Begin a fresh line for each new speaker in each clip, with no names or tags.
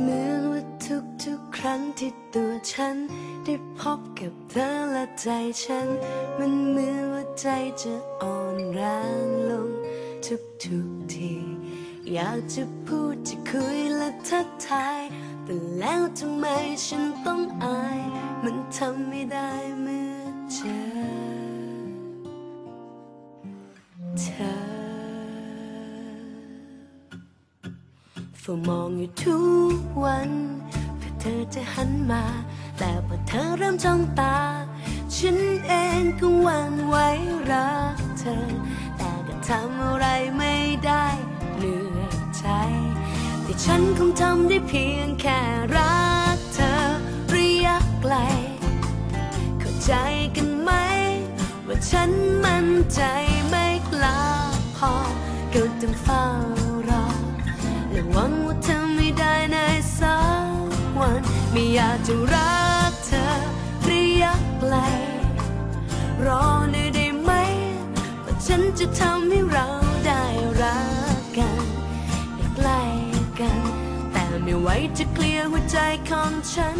เหมือนว่าทุกทุกๆครั้งที่ตัวฉัน ได้พบกับเธอและใจฉัน มันเหมือนว่าใจจะอ่อนแรงลง ทุกทุกๆที อยากจะพูดจะคุยและทักทาย แต่แล้วทำไมฉันต้องอาย มันทำไม่ได้เมื่อเจอ เฝ้ามองอยู่ทุกวันเพื่อเธอจะหันมา แต่พอเธอเริ่มจ้องตา ฉันเองก็หวั่นไหวรักเธอ แต่ก็ทำอะไรไม่ได้เหนื่อยใจแต่ฉันคงทำได้เพียงแค่รักเธอระยะไกล เข้าใจกันไหม ว่าฉันมั่นใจไม่กล้าพอก็ต้องเฝ้า หวังว่าเธอไม่ได้ในสักวัน ไม่อยากจะรักเธอระยะไกลรอหน่อยได้ไหมว่าฉันจะทำให้เราได้รักกันได้ใกล้กัน แต่ไม่ไหวจะเคลียร์หัวใจของฉัน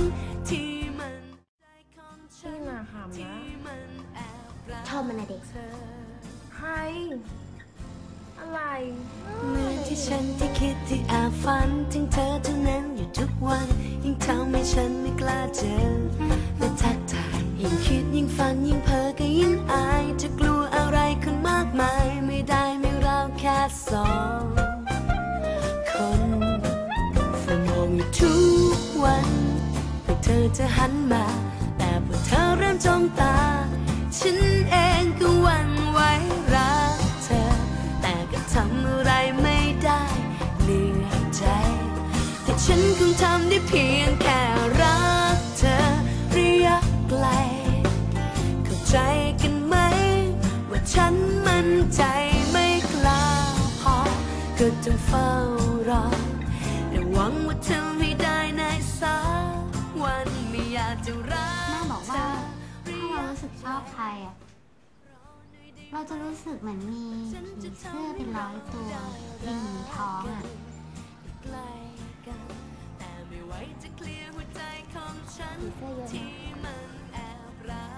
ที่มันใจของฉั
พี่
น
นาคำ
ที่
นะ
มันแอบรัก
ชอบมันนะเด็ก
เธอ
ใครอะไร
เหมือน ที่ฉันที่คิดที่แอบฝันถึงเธอเท่านั้นอยู่ทุกวัน ยิ่งทำให้ฉันไม่กล้าเจอและทักทายยิ่งคิดยิ่งฝันยิ่งเพ้อก็ยิ่งอาย จะกลัวอะไรคนมากมาย ไม่ได้ไม่เราแค่สองคนฝ้ามองอยู่ทุกวันเพื่อเธอจะหันมา แต่พอเธอเริ่มจ้องตา ฉันเองก็ คงทำได้เพียงแค่รักเธอระยะไกล เข้าใจกันไหม ว่าฉันมั่นใจไม่กล้าพอ ก็ต้องเฝ้ารอและหวังว่าเธอไม่ได้ในสักวันไม่อยากจะรัก
แม่บอกว่าถ้าเรารู้สึกชอบใครอะเราจะรู้สึกเหมือนมีผีเสื้อเป็นร้อยตัวบินอยู่ในท้องอะ
ว้จะเคลียร์หัวใจของฉันที่มันแอบรัก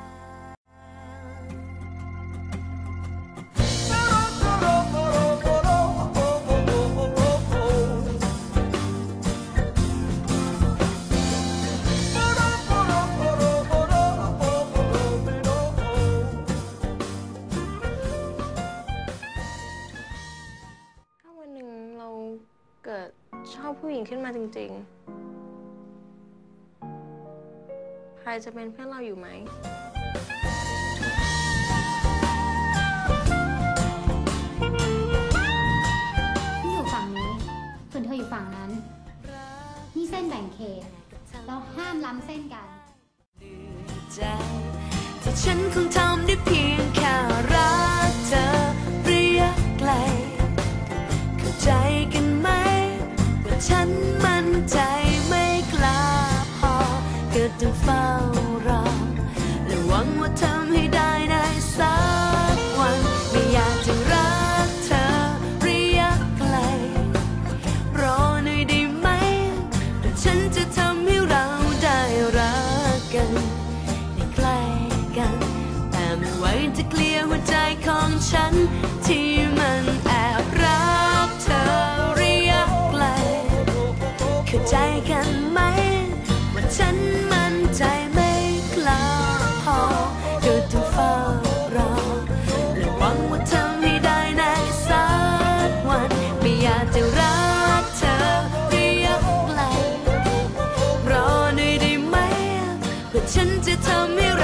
ถ้าวันหนึ่งเราเกิดชอบผู้หญิงขึ้นมาจริง ๆ จะเป็นเพื่อนเราอยู่ไหม
ที่อยู่ฝั่งนี้ส่วนเธออยู่ฝั่งนั้น นี่เส้นแบ่งเขตเราห้ามล้ำเส้นกัน
ใจที่ฉันคงทำได้เพียงแค่ ฉันจะทำให้เรา